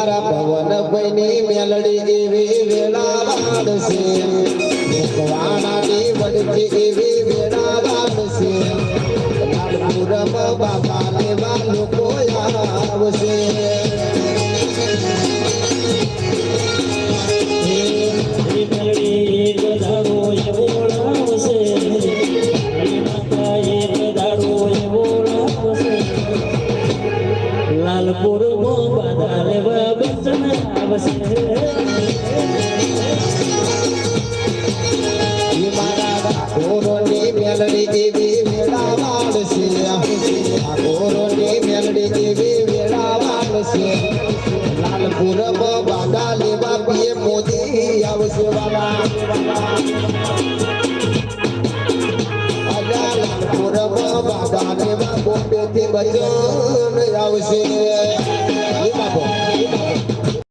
મારા પવન ભાઈની મેલડી એવી વેળા વાળશે વાણાની વડતી એવી વેળા વાળશે લાલપુરમ બાબા લેવા લોકો આવશે. લાલપુર મો બાધા લેવા બચન આવશે ઢોરોની મેલડી એવી વેળા લેવા પીએ મોદી આવશે આજા લાલપુરમ બાગા લેવા બોમ્બે થી બચન આવશે